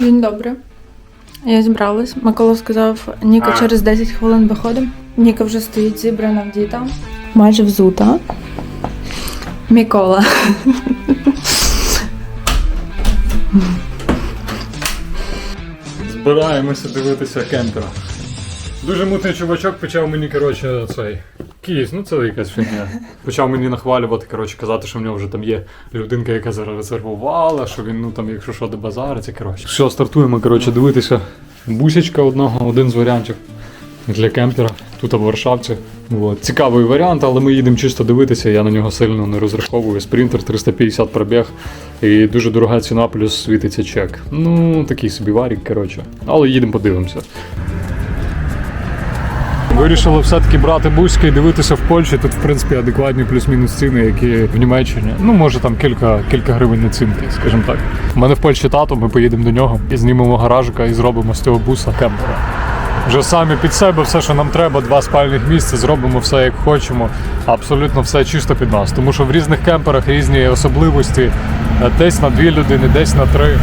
День добре. Я зібралась. Микола сказав, Ніка А. через 10 хвилин виходимо. Ніка вже стоїть зібрана в діта. Майже взута. Мікола. Збираємося дивитися кемпера. Дуже мутний чувачок почав мені, коротше, цей. Кіс, ну це якась фігня. Почав мені нахвалювати, коротше, казати, що в нього вже там є людинка, яка зарезервувала, що він, ну там, якщо що, де базариться, коротше. Все, стартуємо, коротше, дивитися. Бусічка одного, один з варіантів для кемпера. Тут в Варшавці. От. Цікавий варіант, але ми їдемо чисто дивитися, я на нього сильно не розраховую. Спринтер 350 пробіг і дуже дорога ціна, плюс світиться чек. Ну, такий собі варік, коротше. Але їдемо подивимося. Вирішили все-таки брати бузьки і дивитися в Польщі. Тут, в принципі, адекватні плюс-мінус ціни, які в Німеччині. Ну, може там кілька, кілька гривень націнки, скажімо так. У мене в Польщі тато, ми поїдемо до нього і знімемо гаражика і зробимо з цього буса кемпера. Вже самі під себе все, що нам треба, два спальних місця, зробимо все як хочемо. Абсолютно все чисто під нас. Тому що в різних кемперах різні особливості. Десь на дві людини, десь на три.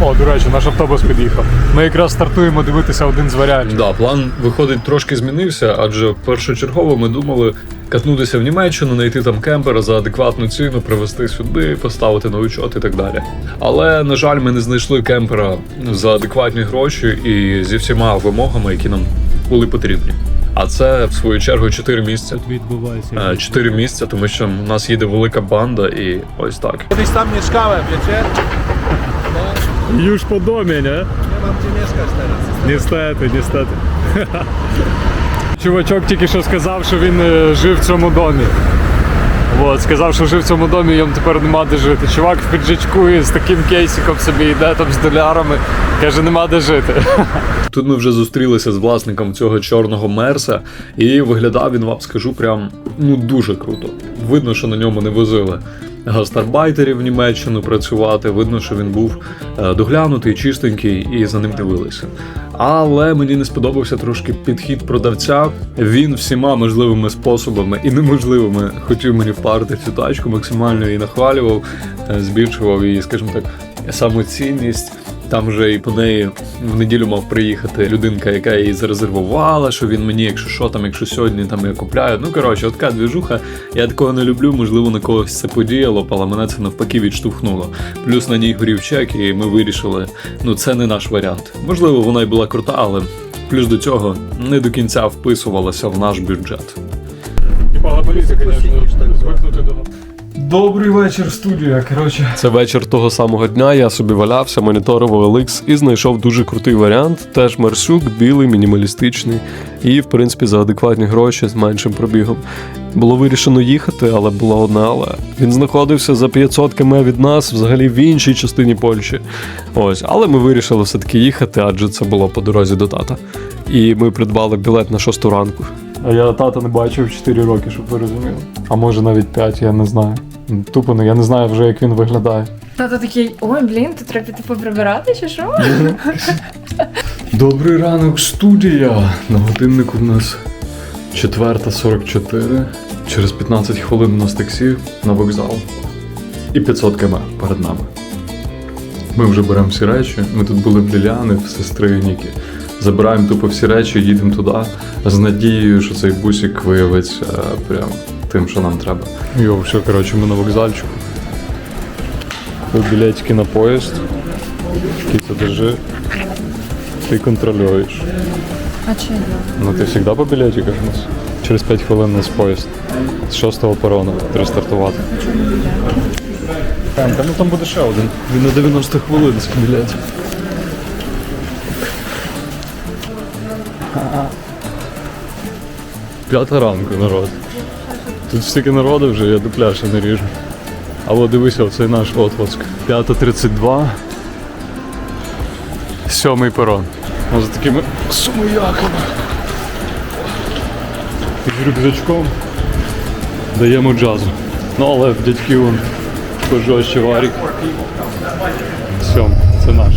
О, до речі, наш автобус під'їхав. Ми якраз стартуємо дивитися один з варіантів. Да, план виходить трошки змінився, адже першочергово ми думали катнутися в Німеччину, знайти там кемпера за адекватну ціну, привезти сюди, поставити на учет і так далі. Але на жаль, ми не знайшли кемпера за адекватні гроші і зі всіма вимогами, які нам були потрібні. А це в свою чергу 4 місця. відбувається. Е, Чотири місця, тому що в нас їде велика банда, і ось так. Kiedyś tam mieszkałem, wiecie? Już po domie, nie? Nie mam gdzie mieszkać teraz. Niestety, niestety. Чувачок тільки що сказав, що він е, жив в цьому домі. От, сказав, що жив в цьому домі, йому тепер нема де жити. Чувак в піджачку і з таким кейсиком собі йде там з долярами. Каже, нема де жити. Тут ми вже зустрілися з власником цього чорного мерса, і виглядав він, вам скажу, прям ну дуже круто. Видно, що на ньому не возили гастарбайтерів в Німеччину працювати. Видно, що він був е, доглянутий, чистенький і за ним дивилися. Але мені не сподобався трошки підхід продавця. Він всіма можливими способами і неможливими хотів мені впарити цю тачку, максимально її нахвалював, е, збільшував її, скажімо так, самоцінність. Там вже і по неї в неділю мав приїхати людинка, яка її зарезервувала, що він мені, якщо що там, якщо сьогодні там я купляю. Ну коротше, от така двіжуха. Я такого не люблю. Можливо, на когось це подіяло, але мене це навпаки відштовхнуло. Плюс на ній горів чек, і ми вирішили, ну це не наш варіант. Можливо, вона й була крута, але плюс до цього не до кінця вписувалася в наш бюджет. Типа поліція, звісно. Добрий вечір, студія. Коротше. Це вечір того самого дня. Я собі валявся, моніторував OLX і знайшов дуже крутий варіант. Теж маршрут, білий, мінімалістичний і, в принципі, за адекватні гроші з меншим пробігом. Було вирішено їхати, але була одна але. Він знаходився за 500 км від нас, взагалі в іншій частині Польщі. Ось, але ми вирішили все-таки їхати, адже це було по дорозі до тата. І ми придбали білет на 6 ранку. А я тата не бачив 4 роки, щоб ви розуміли. А може навіть 5, я не знаю. Тупо не, я не знаю вже, як він виглядає. Тато такий, ой, блін, тут треба піти поприбирати чи що? Добрий ранок, студія! На годиннику в нас 4.44. Через 15 хвилин у нас таксі на вокзал. І 500 км перед нами. Ми вже беремо всі речі. Ми тут були в Ліляни, в сестри Ніки. Забираємо тупо всі речі, їдемо туди з надією, що цей бусик виявиться е, прям тим, що нам треба. Йо, все, коротше, ми на вокзальчику. Білетики на поїзд. Кіця, держи. Ти контролюєш. А чи я? Ну ти завжди по білетиках у нас? Через 5 хвилин у нас поїзд. З 6-го перона треба стартувати. Та ну там буде ще один. Він на 90 хвилин з білетів. П'ята ранку, народ. Тут стільки народу вже, я дупля ще не ріжу. А от дивися, оцей наш Отвоцк. 5.32. Сьомий перон. Ось за такими сумояками. З рюкзачком даємо джазу. Ну але в дядьків вон пожорстче варік. Сьом, це наш.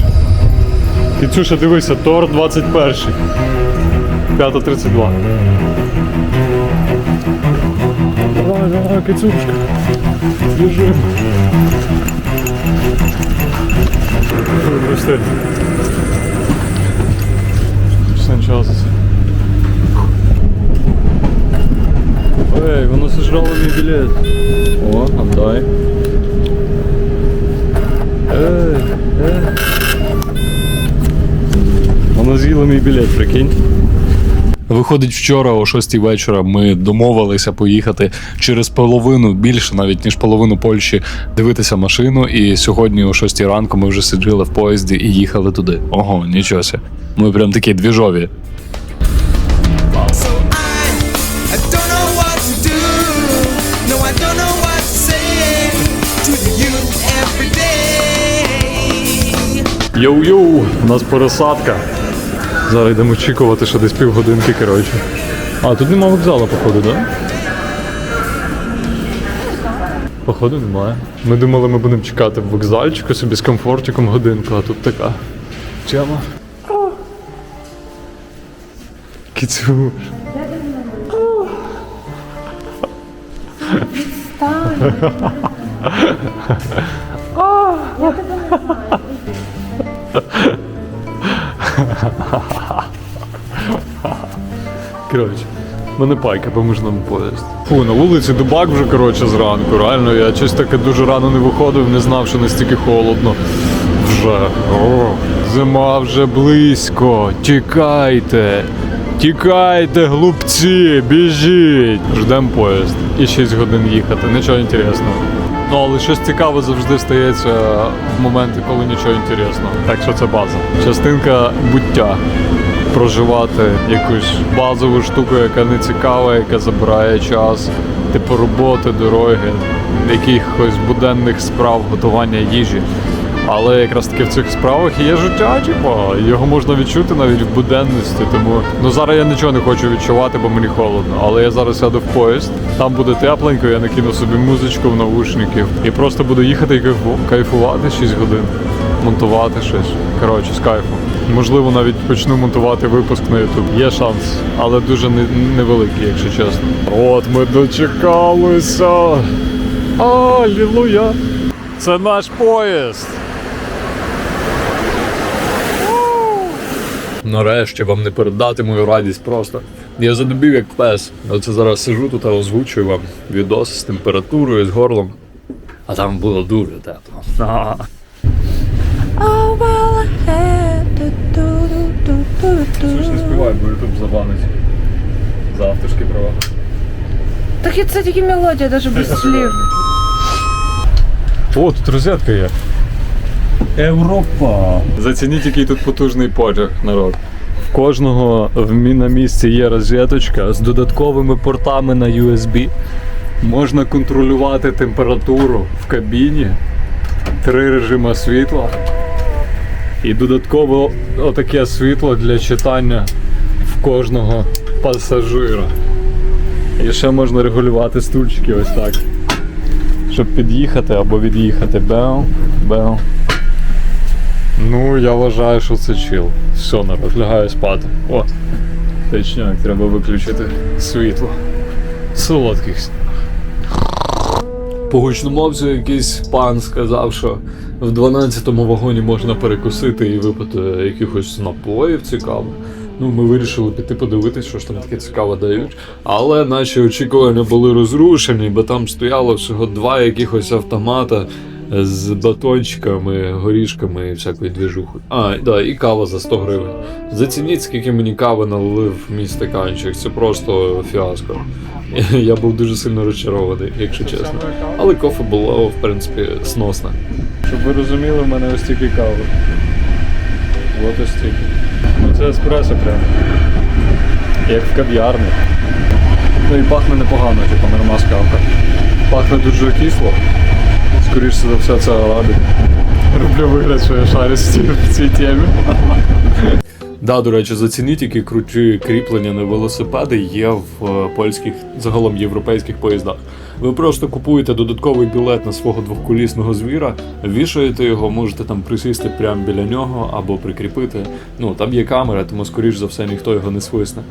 Кіцюша, дивися, Тор 21. 5.32. Давай, давай, Кіцюшка. Біжи. сильно. Санчаус. Ей, воно сожрало мій білет. О, отдай. Ей, ей. Воно з'їло мій білет, прикинь. Виходить, вчора о 6 вечора ми домовилися поїхати через половину, більше навіть ніж половину Польщі, дивитися машину. І сьогодні о 6 ранку ми вже сиділи в поїзді і їхали туди. Ого, нічого. Ми прям такі двіжові. Йоу-йоу, у нас пересадка. Зараз йдемо очікувати, що десь півгодинки, коротше. А, тут нема вокзалу, походу, да? Походу немає. Ми думали, ми будемо чекати в вокзальчику собі з комфортиком годинку, а тут така. Тема. Кіцю. Коротше, мене пайка по можному поїзд. Фу, на вулиці Дубак вже коротше зранку. Реально, я щось таке дуже рано не виходив, не знав, що настільки холодно. Вже. О, зима вже близько. Тікайте. Тікайте, глупці, біжіть. Ждем поїзд. І 6 годин їхати. Нічого інтересного. Ну, але щось цікаве завжди стається в моменти, коли нічого інтересного. Так що це база. Частинка буття проживати якусь базову штуку, яка не цікава, яка забирає час, типу роботи, дороги, якихось буденних справ, готування їжі. Але якраз таки в цих справах є життя, типу, його можна відчути навіть в буденності. Тому ну зараз я нічого не хочу відчувати, бо мені холодно. Але я зараз сяду в поїзд, там буде тепленько, я накину собі музичку в наушників і просто буду їхати і кайфувати 6 годин, монтувати щось. Коротше, з кайфом. Можливо, навіть почну монтувати випуск на YouTube. Є шанс, але дуже невеликий, якщо чесно. От ми дочекалися. Алілуя! Це наш поїзд. Нарешті вам не передати мою радість просто. Я задубів як пес. Оце зараз сижу тут, а озвучую вам відос з температурою, з горлом. А там було дуже тепло. Щось не співай, бо YouTube забанить. За авторські права. Так і це тільки мелодія, навіть без слів. О, тут розетка є. Європа. Зацініть, який тут потужний потяг, народ. В кожного в мі- на місці є розеточка з додатковими портами на USB. Можна контролювати температуру в кабіні, три режими світла. І додатково отаке світло для читання в кожного пасажира. І ще можна регулювати стульчики ось так щоб під'їхати або від'їхати. Бел, бел. Ну, я вважаю, що це чил. Все, народ, лягаю спати. О, точняк, треба виключити світло. Солодких снів. По гучномовцю якийсь пан сказав, що в 12-му вагоні можна перекусити і випити якихось напоїв цікаво. Ну, ми вирішили піти подивитись, що ж там таке цікаве дають. Але наші очікування були розрушені, бо там стояло всього два якихось автомата з батончиками, горішками і всякою двіжухою. А, да, і кава за 100 гривень. Зацініть, скільки мені кави налили в мій стаканчик. Це просто фіаско. Я був дуже сильно розчарований, якщо чесно. Але кофе було, в принципі, сносне. Щоб ви розуміли, в мене ось тільки кави. От ось тільки. Ну це еспресо прямо. Як в кав'ярні. Ну і пахне непогано, типу норма кавка. Пахне дуже кисло. Скоріше за все це арабік. Роблю вигляд, що я шарю в цій темі. Да, до речі, зацініть, які круті кріплення на велосипеди є в е, польських, загалом європейських поїздах. Ви просто купуєте додатковий білет на свого двохколісного звіра, вішаєте його, можете там присісти прямо біля нього або прикріпити. Ну там є камера, тому скоріш за все ніхто його не свисне.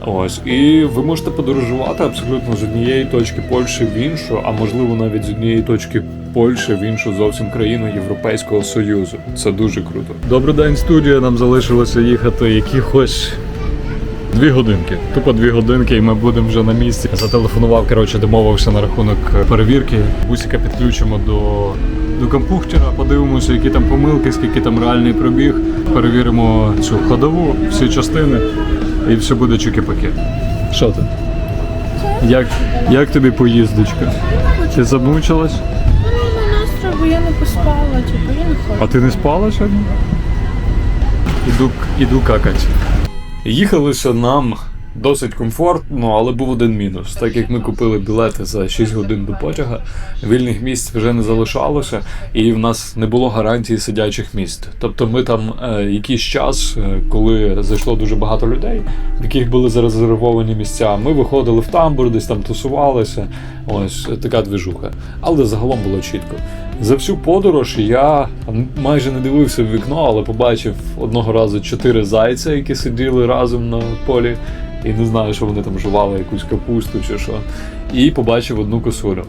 Ось, і ви можете подорожувати абсолютно з однієї точки Польщі в іншу, а можливо навіть з однієї точки Польщі в іншу зовсім країну Європейського Союзу. Це дуже круто. Добрий день, студія. Нам залишилося їхати якихось дві годинки. Тупо дві годинки, і ми будемо вже на місці. Зателефонував, коротше, домовився на рахунок перевірки. Бусика підключимо до, до компухтера, подивимося, які там помилки, скільки там реальний пробіг. Перевіримо цю ходову, всі частини, і все буде чуки-паки. Що ти? Як, як тобі поїздочка? Ти замучилась? Ну, настрій, бо я не поспала, типу, я не хочу. А ти не спала сьогодні? Іду, іду какать. Їхалося нам досить комфортно, але був один мінус. Так як ми купили білети за 6 годин до потяга, вільних місць вже не залишалося, і в нас не було гарантії сидячих місць. Тобто ми там е, якийсь час, е, коли зайшло дуже багато людей, в яких були зарезервовані місця, ми виходили в тамбур, десь там тусувалися. Ось така двіжуха. Але загалом було чітко. За всю подорож я майже не дивився в вікно, але побачив одного разу чотири зайця, які сиділи разом на полі, і не знаю, що вони там жували, якусь капусту чи що. І побачив одну косулю.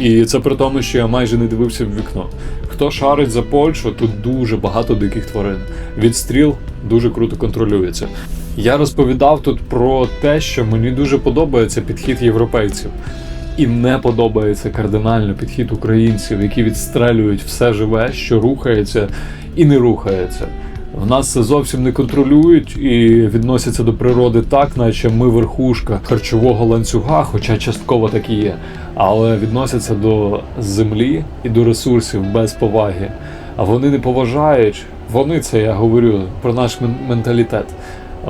І це при тому, що я майже не дивився в вікно. Хто шарить за Польщу, тут дуже багато диких тварин. Відстріл дуже круто контролюється. Я розповідав тут про те, що мені дуже подобається підхід європейців. І не подобається кардинально підхід українців, які відстрелюють все живе, що рухається і не рухається. В нас це зовсім не контролюють і відносяться до природи так, наче ми верхушка харчового ланцюга, хоча частково так і є, але відносяться до землі і до ресурсів без поваги. А вони не поважають. Вони це я говорю про наш менталітет.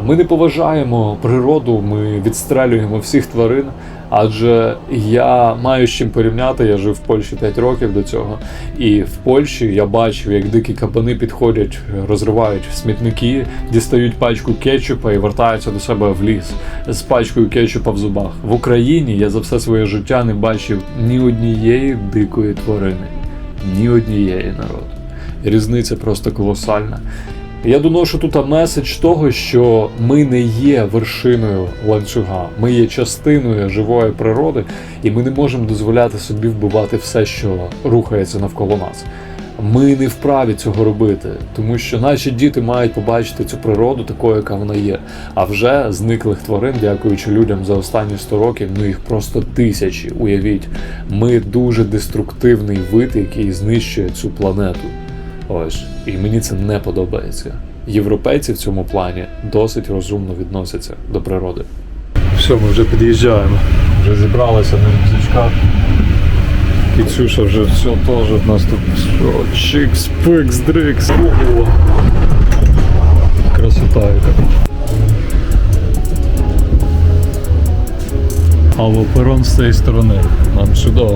Ми не поважаємо природу, ми відстрелюємо всіх тварин. Адже я маю з чим порівняти, я жив в Польщі 5 років до цього. І в Польщі я бачив, як дикі кабани підходять, розривають смітники, дістають пачку кетчупа і вертаються до себе в ліс з пачкою кетчупа в зубах. В Україні я за все своє життя не бачив ні однієї дикої тварини, ні однієї народ. Різниця просто колосальна. Я доношу тут меседж того, що ми не є вершиною ланцюга, ми є частиною живої природи, і ми не можемо дозволяти собі вбивати все, що рухається навколо нас. Ми не вправі цього робити, тому що наші діти мають побачити цю природу такою, яка вона є. А вже зниклих тварин, дякуючи людям за останні 100 років, ну їх просто тисячі. Уявіть, ми дуже деструктивний вид, який знищує цю планету. Ось, і мені це не подобається. Європейці в цьому плані досить розумно відносяться до природи. Все, ми вже під'їжджаємо. Вже зібралися на музичках. Кіцюша вже все теж в нас тут все. Чикс, пикс, дрикс. Ого. Красота яка. Або перон з цієї сторони. Нам сюди.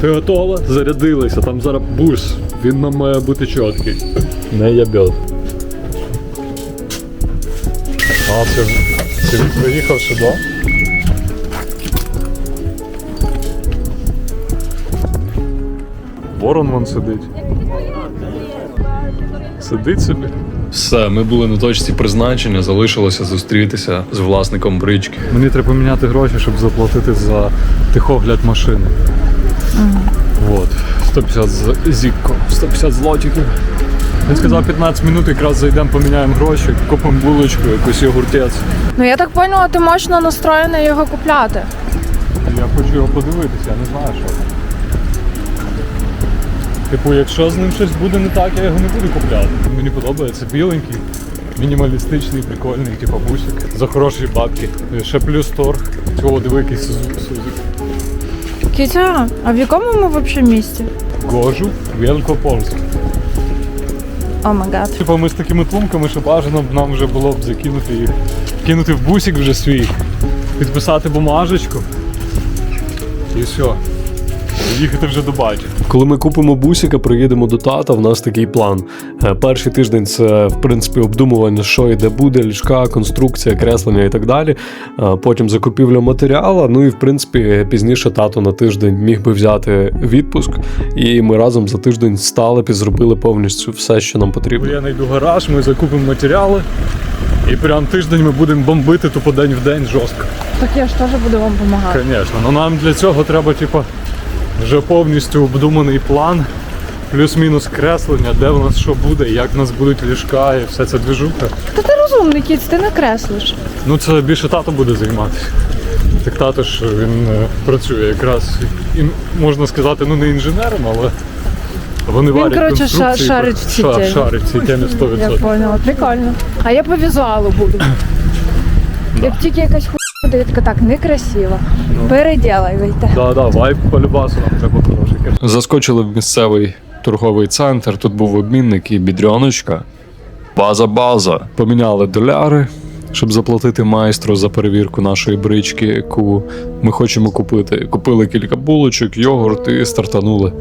Ти готова? Зарядилися, там зараз бус. Він нам має бути чіткий. Не ябьот. А, це, це він приїхав сюди? Ворон вон сидить. Сидить собі. Все, ми були на точці призначення, залишилося зустрітися з власником брички. Мені треба поміняти гроші, щоб заплатити за тихогляд машини. Вот. 150 з- зікко, 150 злотиків. Він сказав 15 минут, якраз зайдемо, поміняємо гроші, купимо булочку, якийсь йогуртець. Ну я так поняла, ти мощно настроєна його купляти. Я хочу його подивитися, я не знаю, що. там. Типу, якщо з ним щось буде не так, я його не буду купляти. Мені подобається біленький, мінімалістичний, прикольний, типу бусик. За хороші бабки. Ще плюс торг. Цього диви, який Сузук. Кітя, а в якому ми взагалі місті? Гожу, Великопольськ. О май гад. Типу ми з такими тумками, що бажано б нам вже було б закинути їх. Кинути в бусик вже свій, підписати бумажечку. І все. Їхати вже до батьків. Коли ми купимо бусика, приїдемо до тата. В нас такий план. Е, Перший тиждень це в принципі обдумування, що і де буде, ліжка, конструкція, креслення і так далі. Е, Потім закупівля матеріалу. Ну і в принципі пізніше тато на тиждень міг би взяти відпуск, і ми разом за тиждень стали і зробили повністю все, що нам потрібно. я знайду гараж, ми закупимо матеріали І прям тиждень ми будемо бомбити тупо день в день жорстко. Так я ж теж буду вам допомагати. Звісно, ну нам для цього треба, типу, вже повністю обдуманий план, плюс-мінус креслення, де в нас що буде, як в нас будуть ліжка і все це движуха. Та ти розумний кіць, ти не креслиш. Ну це більше тато буде займатися. Так тато ж він е, працює якраз, і, можна сказати, ну не інженером, але вони варять коротше, конструкції. ша- шарить в цій Ша- темі. Шарить в цій темі 100%. Я поняла, прикольно. А я по візуалу буду. Як тільки якась буде, я така так, некрасиво. Переділайте. Да, да, вайб по любасу нам треба хороший. Заскочили в місцевий торговий центр. Тут був обмінник і бідряночка. База-база. Поміняли доляри, щоб заплатити майстру за перевірку нашої брички, яку ми хочемо купити. Купили кілька булочок, йогурт і стартанули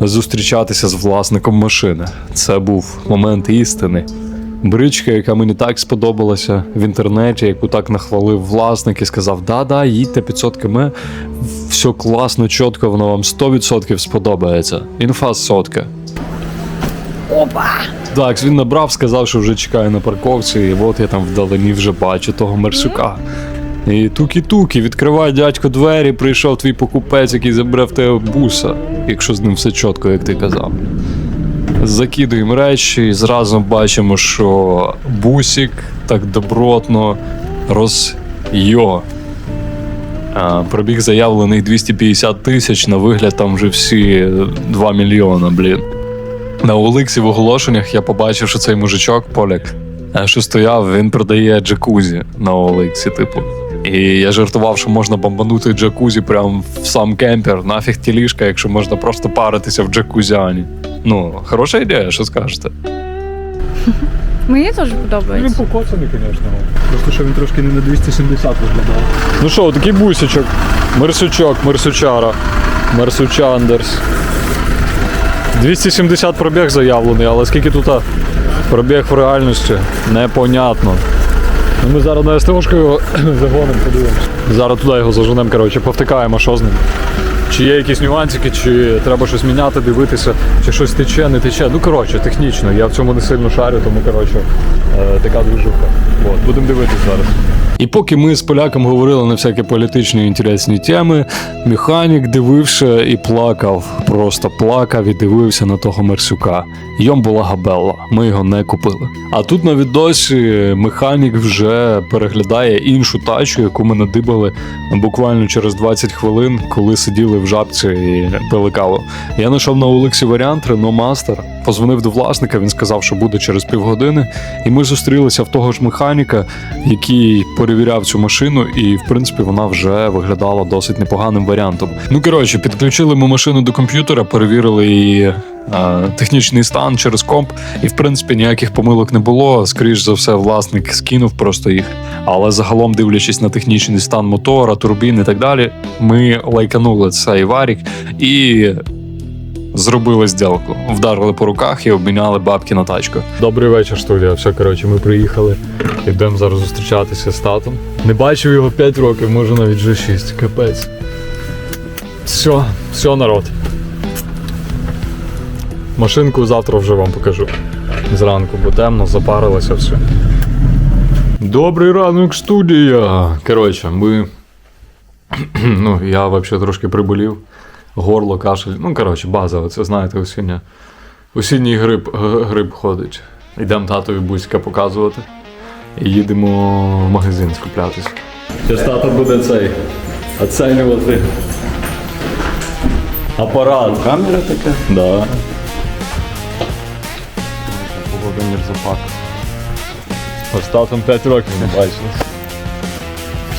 зустрічатися з власником машини. Це був момент істини. Бричка, яка мені так сподобалася в інтернеті, яку так нахвалив власник і сказав: да-да, їдьте 500 км, все класно, чітко, воно вам 100% сподобається. Інфа сотка. Опа! Так, він набрав, сказав, що вже чекає на парковці, і от я там вдалині вже бачу того мерсюка. І тукі-тукі, відкривай дядько двері, прийшов твій покупець, який забере в тебе буса, якщо з ним все чітко, як ти казав. Закидуємо речі і зразу бачимо, що бусик так добротно розйо. Пробіг заявлений 250 тисяч, на вигляд там вже всі 2 мільйона, блін. На Оликсі в оголошеннях я побачив, що цей мужичок, поляк, е, що стояв, він продає джакузі на Оликсі, типу. І я жартував, що можна бомбанути джакузі прямо в сам кемпер. Нафіг ті ліжка, якщо можна просто паритися в джакузяні. Ну, хороша ідея, що скажете? Мені теж Він подобається. покоцаний, звісно. Просто що він трошки не на 270 виглядав. Ну що, такий бусичок. Мерсючок, мерсючара. Мерсючандерс. 270 пробіг заявлений, але скільки тут а, пробіг в реальності, непонятно. Ну, ми зараз на СТОшку його загонимо, подивимося. Зараз туди його заженемо, коротше, повтикаємо, що з ним. Чи є якісь нюансики, чи треба щось міняти, дивитися, чи щось тече, не тече. Ну, коротше, технічно, я в цьому не сильно шарю, тому коротше, е, така движуха. Будемо дивитися зараз. І поки ми з поляком говорили на всякі політичні інтересні теми, механік дивився і плакав, просто плакав і дивився на того мерсюка. Йом була габелла, ми його не купили. А тут на відосі механік вже переглядає іншу тачку, яку ми надибали буквально через 20 хвилин, коли сиділи в жабці і пили. Я знайшов на Олексі варіант Renault Master, позвонив до власника, він сказав, що буде через півгодини. І ми зустрілися в того ж механіка, який перевіряв цю машину, і в принципі вона вже виглядала досить непоганим варіантом. Ну коротше, підключили ми машину до комп'ютера, перевірили її. е, Технічний стан через комп, і в принципі ніяких помилок не було. Скоріш за все, власник скинув просто їх. Але загалом, дивлячись на технічний стан мотора, турбін і так далі, ми лайканули цей варік і зробили зділку. Вдарили по руках і обміняли бабки на тачку. Добрий вечір, студія. Все, коротше, ми приїхали. Йдемо зараз зустрічатися з татом. Не бачив його 5 років, може навіть вже 6. Капець. Все, все, народ. Машинку завтра вже вам покажу. Зранку, бо темно, запарилося все. Добрий ранок, студія. Коротше, ми. ну, я взагалі трошки приболів. Горло, кашель. Ну, коротше, база, це знаєте, осіння. Осінній гриб, гриб ходить. Йдемо татові бузька показувати. І їдемо в магазин скуплятися. Зараз тато буде цей. Оцінювати. Апарат. Камера така? Да. Володимир Запак. Ось татом 5 років не бачились.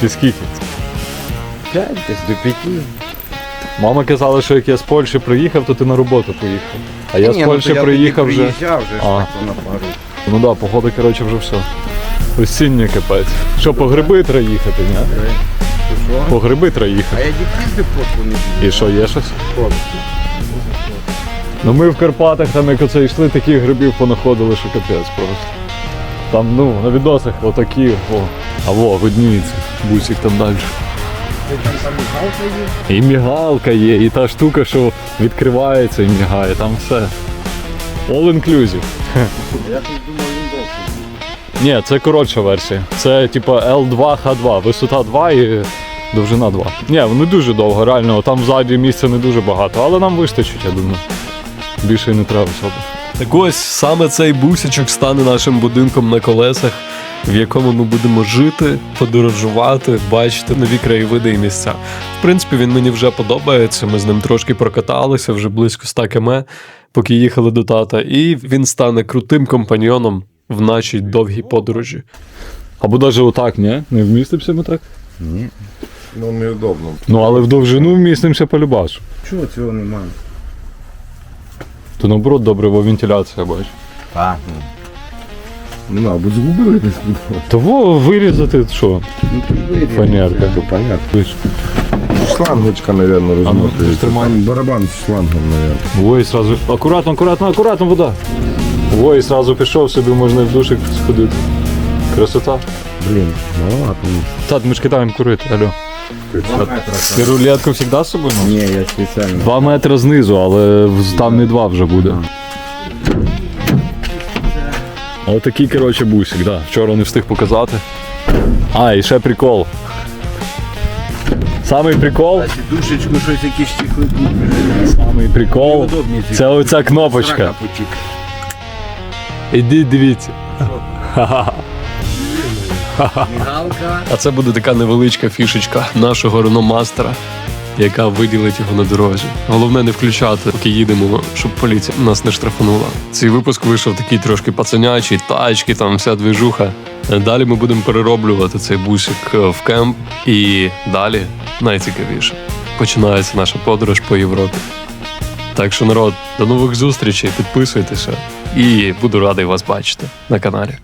Чи скільки? П'ять десь до п'яти. Мама казала, що як я з Польщі приїхав, то ти на роботу поїхав. А я з Ні, ну, Польщі приїхав вже. Приїжджав вже А. так на пару. Ну да, погода, коротше, вже все. Осіннє капець. Що, по гриби треба їхати, ні? По гриби треба А їхати. я дітей просто не І що, є щось? Що? Ну ми в Карпатах, там як оце йшли, таких грибів понаходили, що капець просто. Там, ну, на відосах отакі, о. А во, видніється, бусик там далі. І мігалка є, і та штука, що відкривається і мігає, там все. All inclusive. Я тут він довше. Ні, це коротша версія. Це типа L2H2, висота 2 і довжина 2. Ні, вони дуже довго, реально, там ззаді місця не дуже багато, але нам вистачить, я думаю. Більше і не треба особо. Так ось саме цей бусічок стане нашим будинком на колесах, в якому ми будемо жити, подорожувати, бачити нові краєвиди і місця. В принципі, він мені вже подобається. Ми з ним трошки прокаталися вже близько 100 км, поки їхали до тата, і він стане крутим компаньйоном в нашій довгій подорожі. Або навіть отак, ні? Не вмістимося ми так? Ні. Ну неудобно. Ну, але в довжину вмістимося полюбасу. Чого цього немає? То наоборот добре, бо вентиляція бачу. А, ну. Мабуть, згубили десь. Того вирізати що? Ну, вирізали. Фанерка. Ну, понятно. Ви ж- Шлангочка, наверное, ну, розмотується. тримай. Барабан з шлангом, наверное. Ой, сразу. Акуратно, акуратно, акуратно, вода. Ой, сразу пішов собі, можна і в душик сходити. Красота. Блін, маловато. Тат, ми ж кидаємо курити, алло. Ти рулетку завжди з собою? носиш? Ні, я спеціально. Два метри знизу, але в- там не два вже буде. Отакий, коротше, бусик, да. Вчора не встиг показати. А, і ще прикол. Самий прикол, Душечку щось якісь самий прикол. Це оця кнопочка. Ідіть, дивіться. А це буде така невеличка фішечка нашого реномастера, яка виділить його на дорозі. Головне не включати, поки їдемо, щоб поліція нас не штрафанула. Цей випуск вийшов такий трошки пацанячий, тачки, там вся движуха. Далі ми будемо перероблювати цей бусик е, в кемп, і далі найцікавіше починається наша подорож по Європі. Так що, народ, до нових зустрічей, підписуйтеся і буду радий вас бачити на каналі.